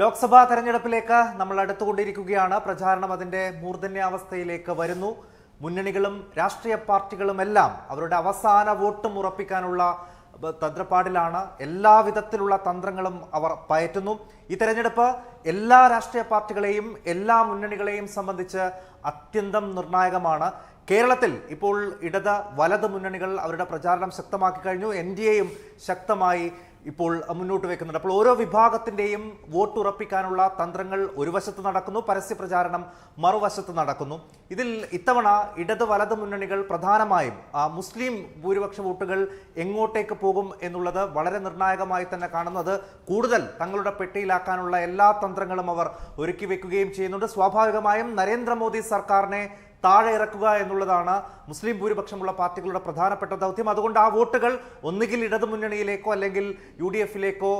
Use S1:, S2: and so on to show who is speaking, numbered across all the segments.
S1: ലോക്സഭാ തെരഞ്ഞെടുപ്പിലേക്ക് നമ്മൾ അടുത്തുകൊണ്ടിരിക്കുകയാണ്. പ്രചാരണം അതിന്റെ മൂർധന്യാവസ്ഥയിലേക്ക് വരുന്നു. മുന്നണികളും രാഷ്ട്രീയ പാർട്ടികളുമെല്ലാം അവരുടെ അവസാന വോട്ടും ഉറപ്പിക്കാനുള്ള തന്ത്രപ്പാടിലാണ്. എല്ലാ വിധത്തിലുള്ള തന്ത്രങ്ങളും അവർ പയറ്റുന്നു. ഈ തെരഞ്ഞെടുപ്പ് എല്ലാ രാഷ്ട്രീയ പാർട്ടികളെയും എല്ലാ മുന്നണികളെയും സംബന്ധിച്ച് അത്യന്തം നിർണായകമാണ്. കേരളത്തിൽ ഇപ്പോൾ ഇടത് വലത് മുന്നണികൾ അവരുടെ പ്രചാരണം ശക്തമാക്കി കഴിഞ്ഞു. എൻ ശക്തമായി ഇപ്പോൾ മുന്നോട്ട് വെക്കുന്നുണ്ട്. അപ്പോൾ ഓരോ വിഭാഗത്തിന്റെയും വോട്ട് ഉറപ്പിക്കാനുള്ള തന്ത്രങ്ങൾ ഒരു വശത്ത് നടക്കുന്നു പരസ്യ പ്രചാരണം മറുവശത്ത് നടക്കുന്നു. ഇതിൽ ഇത്തവണ ഇടത് വലത് മുന്നണികൾ പ്രധാനമായും മുസ്ലിം ഭൂരിപക്ഷ വോട്ടുകൾ എങ്ങോട്ടേക്ക് പോകും എന്നുള്ളത് വളരെ നിർണായകമായി തന്നെ കാണുന്നത്. കൂടുതൽ തങ്ങളുടെ പെട്ടിയിലാക്കാനുള്ള എല്ലാ തന്ത്രങ്ങളും അവർ ഒരുക്കി വെക്കുകയും ചെയ്യുന്നുണ്ട്. സ്വാഭാവികമായും നരേന്ദ്രമോദി സർക്കാരിനെ താഴെ ഇറക്കുക എന്നുള്ളതാണ് മുസ്ലിം ഭൂരിപക്ഷമുള്ള പാർട്ടികളുടെ പ്രധാനപ്പെട്ട ദൗത്യം. അതുകൊണ്ട് ആ വോട്ടുകൾ ഒന്നുകിൽ ഇടതു മുന്നണിയിലേക്കോ അല്ലെങ്കിൽ യു ഡി എഫിലേക്കോ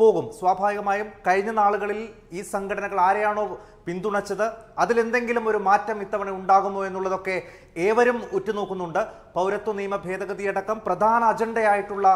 S1: പോകും. സ്വാഭാവികമായും കഴിഞ്ഞ നാളുകളിൽ ഈ സംഘടനകൾ ആരെയാണോ പിന്തുണച്ചത്. അതിലെന്തെങ്കിലും ഒരു മാറ്റം ഇത്തവണ ഉണ്ടാകുമോ എന്നുള്ളതൊക്കെ ഏവരും ഉറ്റുനോക്കുന്നുണ്ട്. പൗരത്വ നിയമ ഭേദഗതിയടക്കം പ്രധാന അജണ്ടയായിട്ടുള്ള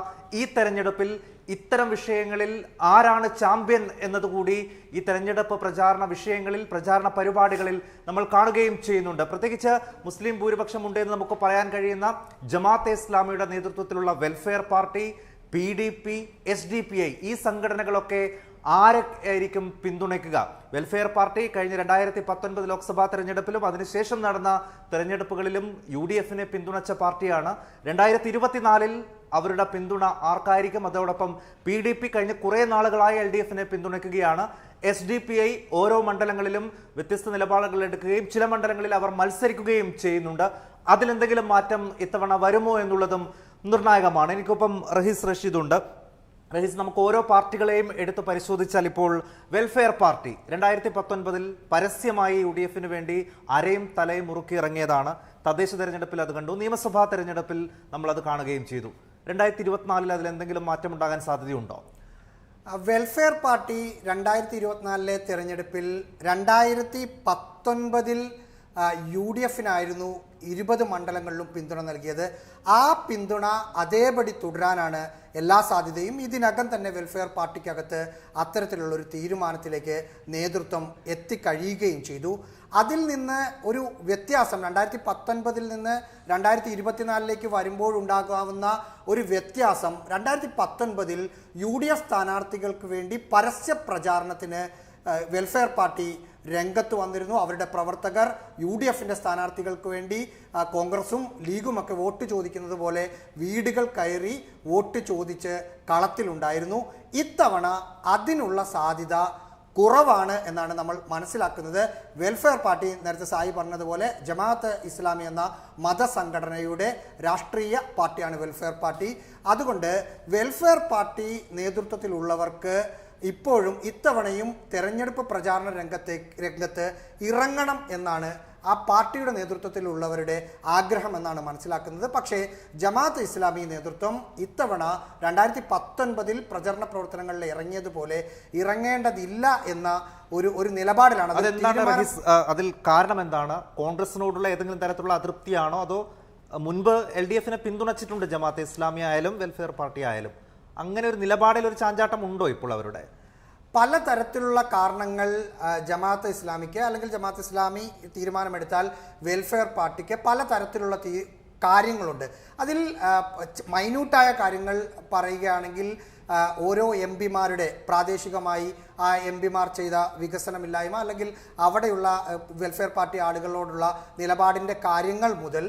S1: ഈ തെരഞ്ഞെടുപ്പിൽ ഇത്തരം വിഷയങ്ങളിൽ ആരാണ് ചാമ്പ്യൻ എന്നതുകൂടി ഈ തെരഞ്ഞെടുപ്പ് പ്രചാരണ വിഷയങ്ങളിൽ പ്രചാരണ പരിപാടികളിൽ നമ്മൾ കാണുകയും ചെയ്യുന്നുണ്ട്. പ്രത്യേകിച്ച് മുസ്ലിം ഭൂരിപക്ഷമുണ്ട് എന്ന് നമുക്ക് പറയാൻ കഴിയുന്ന ജമാഅത്തെ ഇസ്ലാമിയുടെ നേതൃത്വത്തിലുള്ള welfare party P D P S D P I ഈ സംഘടനകളൊക്കെ ആരൊക്കെയായിരിക്കും പിന്തുണയ്ക്കുക? വെൽഫെയർ പാർട്ടി കഴിഞ്ഞ രണ്ടായിരത്തി പത്തൊൻപത് ലോക്സഭാ തെരഞ്ഞെടുപ്പിലും അതിനുശേഷം നടന്ന തെരഞ്ഞെടുപ്പുകളിലും യു ഡി എഫിനെ പിന്തുണച്ച പാർട്ടിയാണ്. രണ്ടായിരത്തി ഇരുപത്തിനാലിൽ അവരുടെ പിന്തുണ ആർക്കായിരിക്കും? അതോടൊപ്പം പി ഡി പി കഴിഞ്ഞ കുറേ നാളുകളായി എൽ ഡി എഫിനെ പിന്തുണയ്ക്കുകയാണ്. എസ് ഡി പി ഐ ഓരോ മണ്ഡലങ്ങളിലും വ്യത്യസ്ത നിലപാടുകൾ എടുക്കുകയും ചില മണ്ഡലങ്ങളിൽ അവർ മത്സരിക്കുകയും ചെയ്യുന്നുണ്ട്. അതിലെന്തെങ്കിലും മാറ്റം ഇത്തവണ വരുമോ എന്നുള്ളതും നിർണായകമാണ്. എനിക്കൊപ്പം റഹീസ് റഷീദ് ഉണ്ട് റഹീസ് നമുക്ക് ഓരോ പാർട്ടികളെയും എടുത്ത് പരിശോധിച്ചാൽ ഇപ്പോൾ വെൽഫെയർ പാർട്ടി രണ്ടായിരത്തി പത്തൊൻപതിൽ പരസ്യമായി യു ഡി എഫിന് വേണ്ടി അരയും തലയും മുറുക്കി ഇറങ്ങിയതാണ്. തദ്ദേശ തെരഞ്ഞെടുപ്പിൽ അത് കണ്ടു. നിയമസഭാ തെരഞ്ഞെടുപ്പിൽ നമ്മൾ അത് കാണുകയും ചെയ്തു. രണ്ടായിരത്തി ഇരുപത്തിനാലിൽ അതിൽ എന്തെങ്കിലും മാറ്റമുണ്ടാകാൻ സാധ്യതയുണ്ടോ?
S2: വെൽഫെയർ പാർട്ടി രണ്ടായിരത്തി ഇരുപത്തിനാലിലെ തെരഞ്ഞെടുപ്പിൽ രണ്ടായിരത്തി പത്തൊൻപതിൽ യു ഡി എഫിനായിരുന്നു ഇരുപത് മണ്ഡലങ്ങളിലും പിന്തുണ നൽകിയത്. ആ പിന്തുണ അതേപടി തുടരാനാണ് എല്ലാ സാധ്യതയും. ഇതിനകം തന്നെ വെൽഫെയർ പാർട്ടിക്കകത്ത് അത്തരത്തിലുള്ള ഒരു തീരുമാനത്തിലേക്ക് നേതൃത്വം എത്തിക്കഴിയുകയും ചെയ്തു. അതിൽ നിന്ന് ഒരു വ്യത്യാസം രണ്ടായിരത്തി പത്തൊൻപതിൽ നിന്ന് രണ്ടായിരത്തി ഇരുപത്തിനാലിലേക്ക് വരുമ്പോഴുണ്ടാകാവുന്ന ഒരു വ്യത്യാസം രണ്ടായിരത്തി പത്തൊൻപതിൽ യു ഡി എഫ് സ്ഥാനാർത്ഥികൾക്ക് വേണ്ടി പരസ്യ പ്രചാരണത്തിന് വെൽഫെയർ പാർട്ടി രംഗത്ത് വന്നിരുന്നു. അവരുടെ പ്രവർത്തകർ യു ഡി എഫിന്റെ സ്ഥാനാർത്ഥികൾക്ക് വേണ്ടി കോൺഗ്രസും ലീഗും ഒക്കെ വോട്ട് ചോദിക്കുന്നത് പോലെ വീടുകൾ കയറി വോട്ട് ചോദിച്ച് കളത്തിലുണ്ടായിരുന്നു. ഇത്തവണ അതിനുള്ള സാധ്യത കുറവാണ് എന്നാണ് നമ്മൾ മനസ്സിലാക്കുന്നത്. വെൽഫെയർ പാർട്ടി നേരത്തെ സായി പറഞ്ഞതുപോലെ ജമാഅത്ത് ഇസ്ലാമി എന്ന മതസംഘടനയുടെ രാഷ്ട്രീയ പാർട്ടിയാണ് വെൽഫെയർ പാർട്ടി. അതുകൊണ്ട് വെൽഫെയർ പാർട്ടി നേതൃത്വത്തിലുള്ളവർക്ക് ഇപ്പോഴും ഇത്തവണയും തെരഞ്ഞെടുപ്പ് പ്രചാരണ രംഗത്തെ രംഗത്ത് ഇറങ്ങണം എന്നാണ് ആ പാർട്ടിയുടെ നേതൃത്വത്തിലുള്ളവരുടെ ആഗ്രഹം എന്നാണ് മനസ്സിലാക്കുന്നത്. പക്ഷേ ജമാഅത്ത് ഇസ്ലാമി നേതൃത്വം ഇത്തവണ രണ്ടായിരത്തി പത്തൊൻപതിൽ പ്രചരണ പ്രവർത്തനങ്ങളിൽ ഇറങ്ങിയതുപോലെ ഇറങ്ങേണ്ടതില്ല എന്ന ഒരു ഒരു നിലപാടിലാണ്
S1: അതിൽ കാരണം എന്താണ്? കോൺഗ്രസിനോടുള്ള ഏതെങ്കിലും തരത്തിലുള്ള അതൃപ്തിയാണോ? അതോ മുൻപ് എൽ ഡി എഫിനെ പിന്തുണച്ചിട്ടുണ്ട് ജമാഅത്ത് ഇസ്ലാമി ആയാലും വെൽഫെയർ പാർട്ടി ആയാലും? അങ്ങനെ ഒരു നിലപാടിൽ ഒരു ചാഞ്ചാട്ടം ഉണ്ടോ ഇപ്പോൾ അവരുടെ?
S2: പലതരത്തിലുള്ള കാരണങ്ങൾ ജമാഅത്ത് ഇസ്ലാമിക്ക് അല്ലെങ്കിൽ ജമാഅത്ത് ഇസ്ലാമി തീരുമാനമെടുത്താൽ വെൽഫെയർ പാർട്ടിക്ക് പലതരത്തിലുള്ള തീ കാര്യങ്ങളുണ്ട്. അതിൽ മൈന്യൂട്ടായ കാര്യങ്ങൾ പറയുകയാണെങ്കിൽ ഓരോ എം പിമാരുടെ പ്രാദേശികമായി ആ എം പിമാർ ചെയ്ത വികസനമില്ലായ്മ അല്ലെങ്കിൽ അവിടെയുള്ള വെൽഫെയർ പാർട്ടി ആളുകളോടുള്ള നിലപാടിന്റെ കാര്യങ്ങൾ മുതൽ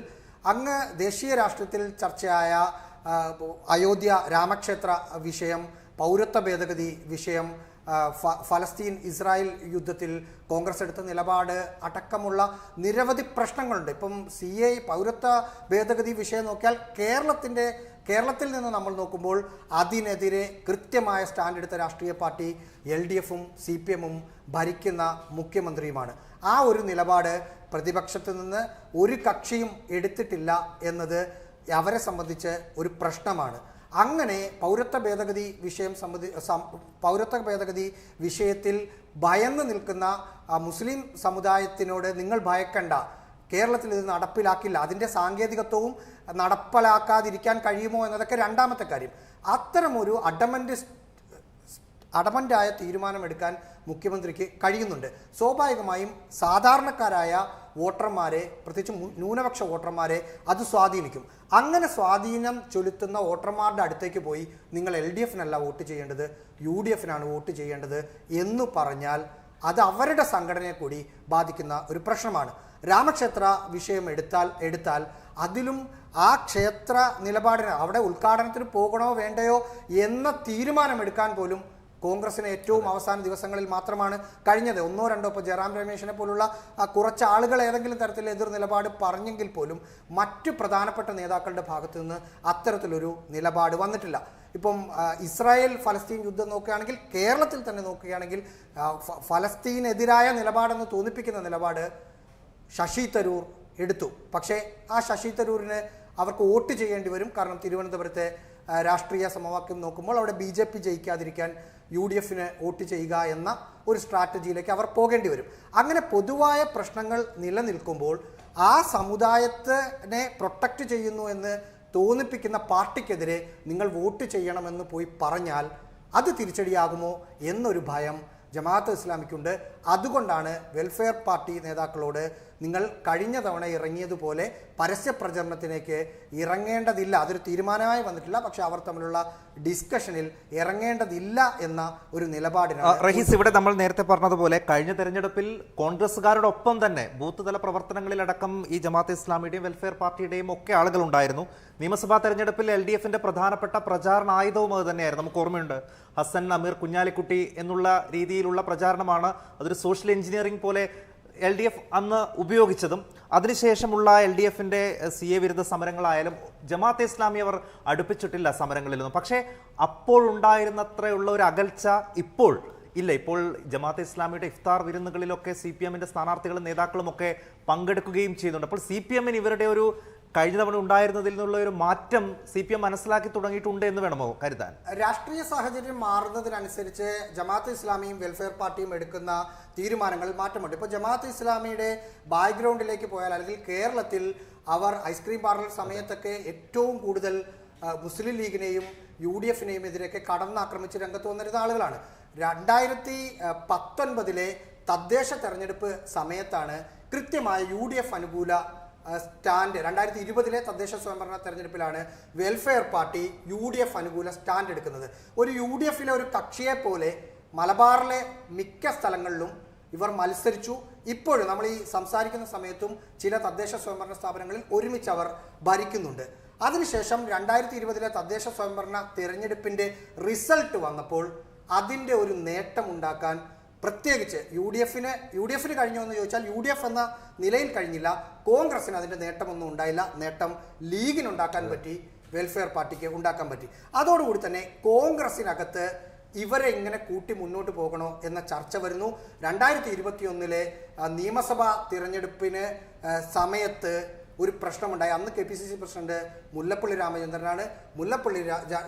S2: അങ്ങ് ദേശീയ രാഷ്ട്രീയത്തിൽ ചർച്ചയായ അയോധ്യ രാമക്ഷേത്ര വിഷയം പൗരത്വ ഭേദഗതി വിഷയം ഫലസ്തീൻ ഇസ്രായേൽ യുദ്ധത്തിൽ കോൺഗ്രസ് എടുത്ത നിലപാട് അടക്കമുള്ള നിരവധി പ്രശ്നങ്ങളുണ്ട്. ഇപ്പം സി എ പൗരത്വ ഭേദഗതി വിഷയം നോക്കിയാൽ കേരളത്തിന്റെ കേരളത്തിൽ നിന്ന് നമ്മൾ നോക്കുമ്പോൾ അതിനെതിരെ കൃത്യമായ സ്റ്റാൻഡ് എടുത്ത രാഷ്ട്രീയ പാർട്ടി എൽ ഡി എഫും സി പി എമ്മും ഭരിക്കുന്ന മുഖ്യമന്ത്രിയുമാണ്. ആ ഒരു നിലപാട് പ്രതിപക്ഷത്ത് നിന്ന് ഒരു കക്ഷിയും എടുത്തിട്ടില്ല എന്നത് അവരെ സംബന്ധിച്ച് ഒരു പ്രശ്നമാണ്. അങ്ങനെ പൗരത്വ ഭേദഗതി വിഷയം സംബന്ധി പൗരത്വ ഭേദഗതി വിഷയത്തിൽ ഭയന്ന് നിൽക്കുന്ന മുസ്ലിം സമുദായത്തിനോട് നിങ്ങൾ ഭയക്കണ്ട. കേരളത്തിൽ ഇത് നടപ്പിലാക്കില്ല. അതിന്റെ സാങ്കേതികത്വവും നടപ്പിലാക്കാതിരിക്കാൻ കഴിയുമോ എന്നതൊക്കെ രണ്ടാമത്തെ കാര്യം. അത്തരമൊരു അഡമന്റ് അടമന്റായ തീരുമാനമെടുക്കാൻ മുഖ്യമന്ത്രിക്ക് കഴിയുന്നുണ്ട്. സ്വാഭാവികമായും സാധാരണക്കാരായ വോട്ടർമാരെ പ്രത്യേകിച്ച് ന്യൂനപക്ഷ വോട്ടർമാരെ അത് സ്വാധീനിക്കും. അങ്ങനെ സ്വാധീനം ചൊലുത്തുന്ന വോട്ടർമാരുടെ അടുത്തേക്ക് പോയി നിങ്ങൾ എൽ ഡി എഫിനല്ല വോട്ട് ചെയ്യേണ്ടത് യു ഡി എഫിനാണ് വോട്ട് ചെയ്യേണ്ടത് എന്ന് പറഞ്ഞാൽ അത് അവരുടെ സംഘടനയെ കൂടി ബാധിക്കുന്ന ഒരു പ്രശ്നമാണ്. രാമക്ഷേത്ര വിഷയം എടുത്താൽ എടുത്താൽ അതിലും ആ ക്ഷേത്ര നിലപാടിന് അവിടെ ഉദ്ഘാടനത്തിന് പോകണോ വേണ്ടയോ എന്ന തീരുമാനമെടുക്കാൻ പോലും കോൺഗ്രസിന് ഏറ്റവും അവസാന ദിവസങ്ങളിൽ മാത്രമാണ് കഴിഞ്ഞത്. ഒന്നോ രണ്ടോ ഇപ്പോൾ ജയറാം രമേശിനെ പോലുള്ള കുറച്ച് ആളുകൾ ഏതെങ്കിലും തരത്തിൽ എതിർ നിലപാട് പറഞ്ഞെങ്കിൽ പോലും മറ്റ് പ്രധാനപ്പെട്ട നേതാക്കളുടെ ഭാഗത്തു നിന്ന് അത്തരത്തിലൊരു നിലപാട് വന്നിട്ടില്ല. ഇപ്പം ഇസ്രായേൽ ഫലസ്തീൻ യുദ്ധം നോക്കുകയാണെങ്കിൽ കേരളത്തിൽ തന്നെ നോക്കുകയാണെങ്കിൽ ഫലസ്തീനെതിരായ നിലപാടെന്ന് തോന്നിപ്പിക്കുന്ന നിലപാട് ശശി തരൂർ എടുത്തു. പക്ഷേ ആ ശശി തരൂരിന് അവർക്ക് വോട്ട് ചെയ്യേണ്ടി വരും. കാരണം തിരുവനന്തപുരത്തെ രാഷ്ട്രീയ സമവാക്യം നോക്കുമ്പോൾ അവിടെ ബി ജെ പി ജയിക്കാതിരിക്കാൻ യു ഡി എഫിന് വോട്ട് ചെയ്യുക എന്ന ഒരു സ്ട്രാറ്റജിയിലേക്ക് അവർ പോകേണ്ടി വരും. അങ്ങനെ പൊതുവായ പ്രശ്നങ്ങൾ നിലനിൽക്കുമ്പോൾ ആ സമുദായത്തിനെ പ്രൊട്ടക്റ്റ് ചെയ്യുന്നു എന്ന് തോന്നിപ്പിക്കുന്ന പാർട്ടിക്കെതിരെ നിങ്ങൾ വോട്ട് ചെയ്യണമെന്ന് പോയി പറഞ്ഞാൽ അത് തിരിച്ചടിയാകുമോ എന്നൊരു ഭയം ജമാഅത്ത് ഇസ്ലാമിക്കുണ്ട്. അതുകൊണ്ടാണ് വെൽഫെയർ പാർട്ടി നേതാക്കളോട് നിങ്ങൾ കഴിഞ്ഞ തവണ ഇറങ്ങിയതുപോലെ പരസ്യ പ്രചരണത്തിലേക്ക് ഇറങ്ങേണ്ടതില്ല. അതൊരു തീരുമാനമായി വന്നിട്ടില്ല. പക്ഷെ അവർ തമ്മിലുള്ള ഡിസ്കഷനിൽ ഇറങ്ങേണ്ടതില്ല എന്ന ഒരു നിലപാടിനാണ്
S1: റഹീസ് ഇവിടെ നമ്മൾ നേരത്തെ പറഞ്ഞതുപോലെ കഴിഞ്ഞ തെരഞ്ഞെടുപ്പിൽ കോൺഗ്രസ്സുകാരോടൊപ്പം തന്നെ ബൂത്ത് തല പ്രവർത്തനങ്ങളിലടക്കം ഈ ജമാഅത്ത് ഇസ്ലാമിയുടെയും വെൽഫെയർ പാർട്ടിയുടെയും ഒക്കെ ആളുകൾ ഉണ്ടായിരുന്നു നിയമസഭാ തെരഞ്ഞെടുപ്പിൽ എൽ ഡി എഫിന്റെ പ്രധാനപ്പെട്ട പ്രചാരണ ആയുധവും അത് തന്നെയായിരുന്നു. നമുക്ക് ഓർമ്മയുണ്ട് ഹസൻ അമീർ കുഞ്ഞാലിക്കുട്ടി എന്നുള്ള രീതിയിലുള്ള പ്രചാരണമാണ് അതൊരു സോഷ്യൽ എഞ്ചിനീയറിംഗ് പോലെ എൽ ഡി എഫ് അന്ന് ഉപയോഗിച്ചതും അതിനുശേഷമുള്ള എൽ ഡി എഫിന്റെ സി എ വിരുദ്ധ സമരങ്ങളായാലും ജമാഅത്തെ ഇസ്ലാമി അവർ അടുപ്പിച്ചിട്ടില്ല സമരങ്ങളിലൊന്നും. പക്ഷേ അപ്പോൾ ഉണ്ടായിരുന്നത്രയുള്ള ഒരു അകൽച്ച ഇപ്പോൾ ഇല്ല. ഇപ്പോൾ ജമാഅത്തെ ഇസ്ലാമിയുടെ ഇഫ്താർ വിരുന്നുകളിലൊക്കെ സി പി എമ്മിന്റെ സ്ഥാനാർത്ഥികളും നേതാക്കളും ഒക്കെ പങ്കെടുക്കുകയും ചെയ്യുന്നുണ്ട്. അപ്പോൾ സി പി എമ്മിന് ഇവരുടെ ഒരു കഴിഞ്ഞ തവണ ഉണ്ടായിരുന്നതിൽ നിന്നുള്ള ഒരു മാറ്റം സി പി എം മനസ്സിലാക്കി തുടങ്ങിയിട്ടുണ്ട് എന്ന് വേണമോ കരുതാൻ?
S2: രാഷ്ട്രീയ സാഹചര്യം മാറുന്നതിനനുസരിച്ച് ജമാഅത്ത് ഇസ്ലാമിയും വെൽഫെയർ പാർട്ടിയും എടുക്കുന്ന തീരുമാനങ്ങളിൽ മാറ്റമുണ്ട്. ഇപ്പോൾ ജമാഅത്ത് ഇസ്ലാമിയുടെ ബാക്ക്ഗ്രൗണ്ടിലേക്ക് പോയാൽ അല്ലെങ്കിൽ കേരളത്തിൽ അവർ ഐസ്ക്രീം പാർലർ സമയത്തൊക്കെ ഏറ്റവും കൂടുതൽ മുസ്ലിം ലീഗിനെയും യു ഡി എഫിനെയും എതിരെയൊക്കെ കടന്നാക്രമിച്ച് രംഗത്ത് വന്നിരുന്ന ആളുകളാണ്. രണ്ടായിരത്തി പത്തൊൻപതിലെ തദ്ദേശ തെരഞ്ഞെടുപ്പ് സമയത്താണ് കൃത്യമായ യു ഡി എഫ് അനുകൂല സ്റ്റാൻഡ് രണ്ടായിരത്തി ഇരുപതിലെ തദ്ദേശ സ്വയംഭരണ തെരഞ്ഞെടുപ്പിലാണ് welfare party U D F അനുകൂല സ്റ്റാൻഡ് എടുക്കുന്നത്. ഒരു യു ഡി എഫിലെ ഒരു കക്ഷിയെ പോലെ മലബാറിലെ മിക്ക സ്ഥലങ്ങളിലും ഇവർ മത്സരിച്ചു. ഇപ്പോഴും നമ്മൾ ഈ സംസാരിക്കുന്ന സമയത്തും ചില തദ്ദേശ സ്വയംഭരണ സ്ഥാപനങ്ങളിൽ ഒരുമിച്ച് അവർ ഭരിക്കുന്നുണ്ട്. അതിനുശേഷം രണ്ടായിരത്തി ഇരുപതിലെ തദ്ദേശ സ്വയംഭരണ തിരഞ്ഞെടുപ്പിന്റെ റിസൾട്ട് വന്നപ്പോൾ അതിന്റെ ഒരു നേട്ടം ഉണ്ടാക്കാൻ പ്രത്യേകിച്ച് യു ഡി എഫിന് യു ഡി എഫിന് കഴിഞ്ഞോ എന്ന് ചോദിച്ചാൽ യു ഡി എഫ് എന്ന നിലയിൽ കഴിഞ്ഞില്ല. കോൺഗ്രസിന് അതിന്റെ നേട്ടമൊന്നും ഉണ്ടായില്ല. നേട്ടം ലീഗിനുണ്ടാക്കാൻ പറ്റി വെൽഫെയർ പാർട്ടിക്ക് ഉണ്ടാക്കാൻ പറ്റി. അതോടുകൂടി തന്നെ കോൺഗ്രസിനകത്ത് ഇവരെ ഇങ്ങനെ കൂട്ടി മുന്നോട്ട് പോകണോ എന്ന ചർച്ച വരുന്നു. രണ്ടായിരത്തി ഇരുപത്തി ഒന്നിലെ നിയമസഭാ തിരഞ്ഞെടുപ്പിന് സമയത്ത് ഒരു പ്രശ്നമുണ്ടായി. അന്ന് K P C C president Mullappally രാമചന്ദ്രനാണ്. Mullappally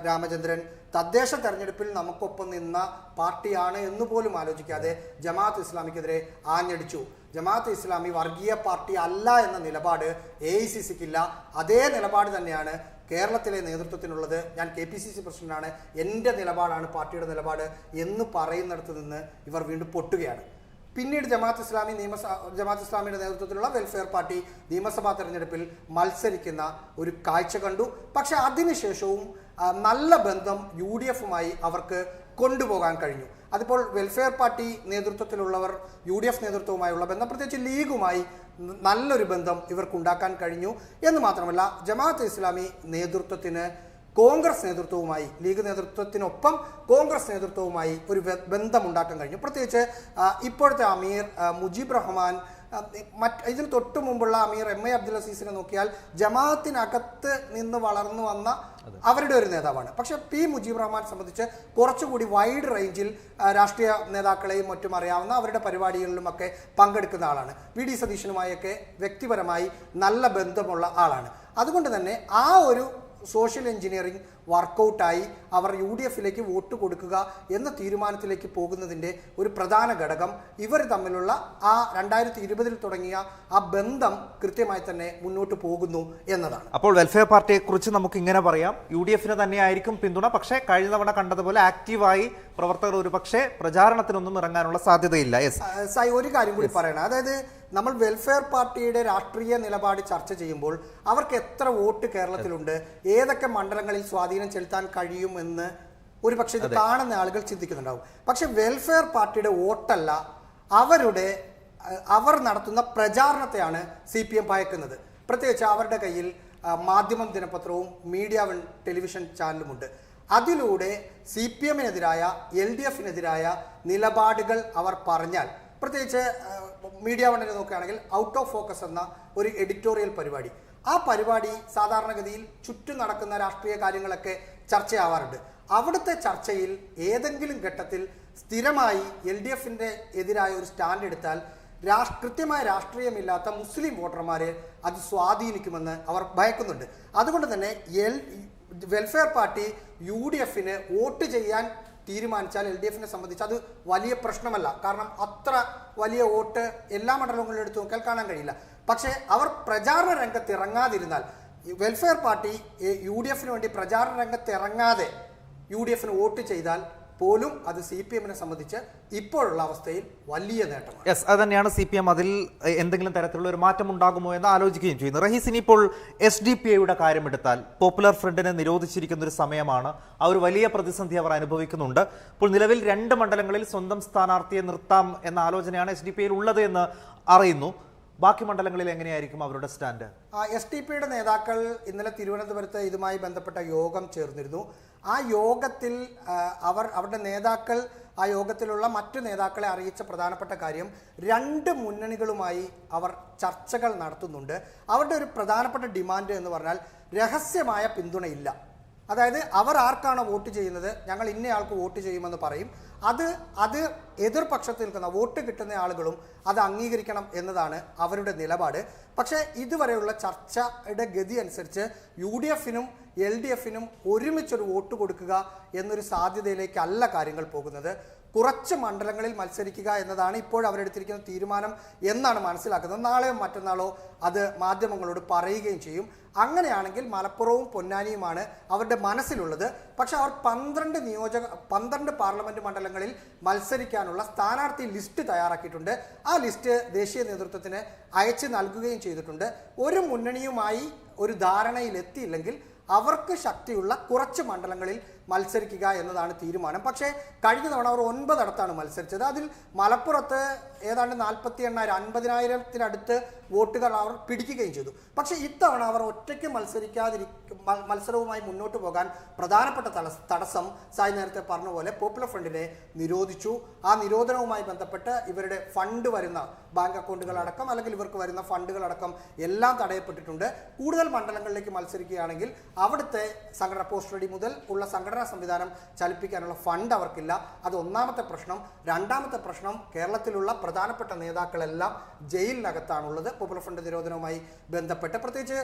S2: Ramachandran തദ്ദേശ തെരഞ്ഞെടുപ്പിൽ നമുക്കൊപ്പം നിന്ന പാർട്ടിയാണ് എന്ന് പോലും ആലോചിക്കാതെ ജമാഅത്ത് ഇസ്ലാമിക്കെതിരെ ആഞ്ഞടിച്ചു. ജമാഅത്ത് ഇസ്ലാമി വർഗീയ പാർട്ടി അല്ല എന്ന നിലപാട് എ ഐ സി സിക്കില്ല. അതേ നിലപാട് തന്നെയാണ് കേരളത്തിലെ നേതൃത്വത്തിനുള്ളത്. ഞാൻ കെ പി സി സി പ്രസിഡന്റാണ്. എന്റെ നിലപാടാണ് പാർട്ടിയുടെ നിലപാട് എന്ന് പറയുന്നിടത്ത് നിന്ന് ഇവർ വീണ്ടും പൊട്ടുകയാണ്. പിന്നീട് ജമാഅത്ത് ഇസ്ലാമി നിയമസ ജമാഅത്ത് ഇസ്ലാമിയുടെ നേതൃത്വത്തിലുള്ള വെൽഫെയർ പാർട്ടി നിയമസഭാ തെരഞ്ഞെടുപ്പിൽ മത്സരിക്കുന്ന ഒരു കാഴ്ച കണ്ടു. പക്ഷെ അതിനുശേഷവും നല്ല ബന്ധം യു ഡി എഫുമായി അവർക്ക് കൊണ്ടുപോകാൻ കഴിഞ്ഞു. അതിപ്പോൾ വെൽഫെയർ പാർട്ടി നേതൃത്വത്തിലുള്ളവർ യു ഡി എഫ് നേതൃത്വവുമായുള്ള ബന്ധം പ്രത്യേകിച്ച് ലീഗുമായി നല്ലൊരു ബന്ധം ഇവർക്ക് ഉണ്ടാക്കാൻ കഴിഞ്ഞു. എന്ന് മാത്രമല്ല ജമാഅത്ത് ഇസ്ലാമി നേതൃത്വത്തിന് കോൺഗ്രസ് നേതൃത്വവുമായി ലീഗ് നേതൃത്വത്തിനൊപ്പം കോൺഗ്രസ് നേതൃത്വവുമായി ഒരു ബന്ധമുണ്ടാക്കാൻ കഴിഞ്ഞു. പ്രത്യേകിച്ച് ഇപ്പോഴത്തെ അമീർ മുജീബ് റഹ്മാൻ മറ്റ് ഇതിന് തൊട്ടു മുമ്പുള്ള അമീർ എം എ അബ്ദുൽ അസീസിനെ നോക്കിയാൽ ജമാഅത്തിനകത്ത് നിന്ന് വളർന്നു വന്ന അവരുടെ ഒരു നേതാവാണ്. പക്ഷെ പി മുജീബ് റഹ്മാൻ സംബന്ധിച്ച് കുറച്ചുകൂടി വൈഡ് റേഞ്ചിൽ രാഷ്ട്രീയ നേതാക്കളെയും മറ്റും അറിയാവുന്ന അവരുടെ പരിപാടികളിലുമൊക്കെ പങ്കെടുക്കുന്ന ആളാണ്. വി ഡി സതീശനുമായൊക്കെ വ്യക്തിപരമായി നല്ല ബന്ധമുള്ള ആളാണ്. അതുകൊണ്ട് തന്നെ ആ ഒരു സോഷ്യൽ എഞ്ചിനീയറിംഗ് വർക്കൗട്ടായി അവർ യു ഡി എഫിലേക്ക് വോട്ട് കൊടുക്കുക എന്ന തീരുമാനത്തിലേക്ക് പോകുന്നതിന്റെ ഒരു പ്രധാന ഘടകം ഇവർ തമ്മിലുള്ള ആ രണ്ടായിരത്തി ഇരുപതിൽ തുടങ്ങിയ ആ ബന്ധം കൃത്യമായി തന്നെ മുന്നോട്ട് പോകുന്നു എന്നതാണ്.
S1: അപ്പോൾ വെൽഫെയർ പാർട്ടിയെക്കുറിച്ച് നമുക്ക് ഇങ്ങനെ പറയാം. യു ഡി എഫിന് തന്നെയായിരിക്കും പിന്തുണ. പക്ഷേ കഴിഞ്ഞ തവണ കണ്ടതുപോലെ ആക്റ്റീവായി പ്രവർത്തകർ ഒരു പക്ഷേ പ്രചാരണത്തിനൊന്നും ഇറങ്ങാനുള്ള സാധ്യതയില്ല.
S2: സായി ഒരു കാര്യം കൂടി പറയണം. അതായത് നമ്മൾ വെൽഫെയർ പാർട്ടിയുടെ രാഷ്ട്രീയ നിലപാട് ചർച്ച ചെയ്യുമ്പോൾ അവർക്ക് എത്ര വോട്ട് കേരളത്തിലുണ്ട് ഏതൊക്കെ മണ്ഡലങ്ങളിൽ സ്വാധീനം ചെലുത്താൻ കഴിയുമെന്ന് ഒരു പക്ഷേ ഇത് കാണുന്ന ആളുകൾ ചിന്തിക്കുന്നുണ്ടാവും. പക്ഷെ വെൽഫെയർ പാർട്ടിയുടെ വോട്ടല്ല അവരുടെ അവർ നടത്തുന്ന പ്രചാരണത്തെയാണ് സി പി എം ഭയക്കുന്നത്. പ്രത്യേകിച്ച് അവരുടെ കയ്യിൽ മാധ്യമം ദിനപത്രവും മീഡിയ ടെലിവിഷൻ ചാനലുമുണ്ട് അതിലൂടെ സി പി എമ്മിനെതിരായ എൽ ഡി എഫിനെതിരായ നിലപാടുകൾ അവർ പറഞ്ഞാൽ പ്രത്യേകിച്ച് മീഡിയ വണ്ണിനെ നോക്കുകയാണെങ്കിൽ ഔട്ട് ഓഫ് ഫോക്കസ് എന്ന ഒരു എഡിറ്റോറിയൽ പരിപാടി. ആ പരിപാടി സാധാരണഗതിയിൽ ചുറ്റും നടക്കുന്ന രാഷ്ട്രീയ കാര്യങ്ങളൊക്കെ ചർച്ചയാവാറുണ്ട്. അവിടുത്തെ ചർച്ചയിൽ ഏതെങ്കിലും ഘട്ടത്തിൽ സ്ഥിരമായി എൽ ഡി എഫിന്റെ എതിരായ ഒരു സ്റ്റാൻഡ് എടുത്താൽ രാഷ് കൃത്യമായ രാഷ്ട്രീയമില്ലാത്ത മുസ്ലിം വോട്ടർമാരെ അത് സ്വാധീനിക്കുമെന്ന് അവർ ഭയക്കുന്നുണ്ട്. അതുകൊണ്ട് തന്നെ L welfare party U D എഫിന് വോട്ട് ചെയ്യാൻ തീരുമാനിച്ചാൽ എൽ ഡി എഫിനെ സംബന്ധിച്ച് അത് വലിയ പ്രശ്നമല്ല. കാരണം അത്ര വലിയ വോട്ട് എല്ലാ മണ്ഡലങ്ങളിലും എടുത്തു നോക്കിയാൽ കാണാൻ കഴിയില്ല. പക്ഷേ അവർ പ്രചാരണ രംഗത്ത് ഇറങ്ങാതിരുന്നാൽ വെൽഫെയർ പാർട്ടി യു ഡി എഫിന് വേണ്ടി പ്രചാരണ രംഗത്ത് ഇറങ്ങാതെ യു ഡി എഫിന് വോട്ട് ചെയ്താൽ പോലും അത് സി പി എമ്മിനെ സംബന്ധിച്ച് ഇപ്പോഴുള്ള അവസ്ഥയിൽ വലിയ നേട്ടമാണ്.
S1: യെസ് അത് തന്നെയാണ് സി പി എം അതിൽ എന്തെങ്കിലും തരത്തിലുള്ള ഒരു മാറ്റം ഉണ്ടാകുമോ എന്ന് ആലോചിക്കുകയും ചെയ്യുന്നു. റഹീസ് ഇപ്പോൾ എസ് ഡി പി ഐയുടെ കാര്യമെടുത്താൽ പോപ്പുലർ ഫ്രണ്ടിനെ നിരോധിച്ചിരിക്കുന്ന ഒരു സമയമാണ്. ആ ഒരു വലിയ പ്രതിസന്ധി അവർ അനുഭവിക്കുന്നുണ്ട്. ഇപ്പോൾ നിലവിൽ രണ്ട് മണ്ഡലങ്ങളിൽ സ്വന്തം സ്ഥാനാർത്ഥിയെ നിർത്താം എന്ന ആലോചനയാണ് എസ് ഡി പി ഐയിൽ ഉള്ളത് എന്ന് അറിയുന്നു. ബാക്കി മണ്ഡലങ്ങളിൽ എങ്ങനെയായിരിക്കും അവരുടെ സ്റ്റാൻഡ്?
S2: എസ് ടി പിയുടെ നേതാക്കൾ ഇന്നലെ തിരുവനന്തപുരത്ത് ഇതുമായി ബന്ധപ്പെട്ട യോഗം ചേർന്നിരുന്നു. ആ യോഗത്തിൽ അവർ അവരുടെ നേതാക്കൾ ആ യോഗത്തിലുള്ള മറ്റു നേതാക്കളെ അറിയിച്ച പ്രധാനപ്പെട്ട കാര്യം രണ്ട് മുന്നണികളുമായി അവർ ചർച്ചകൾ നടത്തുന്നുണ്ട്. അവരുടെ ഒരു പ്രധാനപ്പെട്ട ഡിമാൻഡ് എന്ന് പറഞ്ഞാൽ രഹസ്യമായ പിന്തുണയില്ല. അതായത് അവർ ആർക്കാണ് വോട്ട് ചെയ്യുന്നത് ഞങ്ങൾ ഇന്നയാൾക്ക് വോട്ട് ചെയ്യുമെന്ന് പറയും. അത് അത് എതിർപക്ഷത്ത് നിൽക്കുന്ന വോട്ട് കിട്ടുന്ന ആളുകളും അത് അംഗീകരിക്കണം എന്നതാണ് അവരുടെ നിലപാട്. പക്ഷേ ഇതുവരെയുള്ള ചർച്ചയുടെ ഗതി അനുസരിച്ച് യു ഡി എഫിനും എൽ ഡി എഫിനും ഒരുമിച്ചൊരു വോട്ട് കൊടുക്കുക എന്നൊരു സാധ്യതയിലേക്കല്ല കാര്യങ്ങൾ പോകുന്നത്. കുറച്ച് മണ്ഡലങ്ങളിൽ മത്സരിക്കുക എന്നതാണ് ഇപ്പോൾ അവരെടുത്തിരിക്കുന്ന തീരുമാനം എന്നാണ് മനസ്സിലാക്കുന്നത്. നാളെയോ മറ്റന്നാളോ അത് മാധ്യമങ്ങളോട് പറയുകയും ചെയ്യും. അങ്ങനെയാണെങ്കിൽ മലപ്പുറവും പൊന്നാനിയുമാണ് അവരുടെ മനസ്സിലുള്ളത്. പക്ഷെ അവർ പന്ത്രണ്ട് നിയോജക പന്ത്രണ്ട് പാർലമെന്റ് മണ്ഡലങ്ങളിൽ മത്സരിക്കാനുള്ള സ്ഥാനാർത്ഥി ലിസ്റ്റ് തയ്യാറാക്കിയിട്ടുണ്ട്. ആ ലിസ്റ്റ് ദേശീയ നേതൃത്വത്തിന് അയച്ച് നൽകുകയും ചെയ്തിട്ടുണ്ട്. ഒരു മുന്നണിയുമായി ഒരു ധാരണയിലെത്തിയില്ലെങ്കിൽ അവർക്ക് ശക്തിയുള്ള കുറച്ച് മണ്ഡലങ്ങളിൽ മത്സരിക്കുക എന്നതാണ് തീരുമാനം. പക്ഷേ കഴിഞ്ഞ തവണ അവർ ഒൻപതിടത്താണ് മത്സരിച്ചത്. അതിൽ മലപ്പുറത്ത് ഏതാണ്ട് നാൽപ്പത്തി എണ്ണായിരം അൻപതിനായിരത്തിനടുത്ത് വോട്ടുകൾ അവർ പിടിക്കുകയും ചെയ്തു. പക്ഷേ ഇത്തവണ അവർ ഒറ്റയ്ക്ക് മത്സരിക്കാതിരിക്ക മത്സരവുമായി മുന്നോട്ട് പോകാൻ പ്രധാനപ്പെട്ട തടസ്സം സായി നേരത്തെ പറഞ്ഞ പോലെ പോപ്പുലർ ഫ്രണ്ടിനെ നിരോധിച്ചു. ആ നിരോധനവുമായി ബന്ധപ്പെട്ട് ഇവരുടെ ഫണ്ട് വരുന്ന ബാങ്ക് അക്കൗണ്ടുകൾ അടക്കം അല്ലെങ്കിൽ ഇവർക്ക് വരുന്ന ഫണ്ടുകൾ അടക്കം എല്ലാം തടയപ്പെട്ടിട്ടുണ്ട്. കൂടുതൽ മണ്ഡലങ്ങളിലേക്ക് മത്സരിക്കുകയാണെങ്കിൽ അവിടുത്തെ സംഘടന പോസ്റ്റ് മുതൽ ഉള്ള സംഘടനാ സംവിധാനം ചലിപ്പിക്കാനുള്ള ഫണ്ട് അവർക്കില്ല. അത് ഒന്നാമത്തെ പ്രശ്നം. രണ്ടാമത്തെ പ്രശ്നം കേരളത്തിലുള്ള പ്രധാനപ്പെട്ട നേതാക്കളെല്ലാം ജയിലിനകത്താണുള്ളത്. പോപ്പുലർ ഫ്രണ്ട് നിരോധനവുമായി ബന്ധപ്പെട്ട് പ്രത്യേകിച്ച്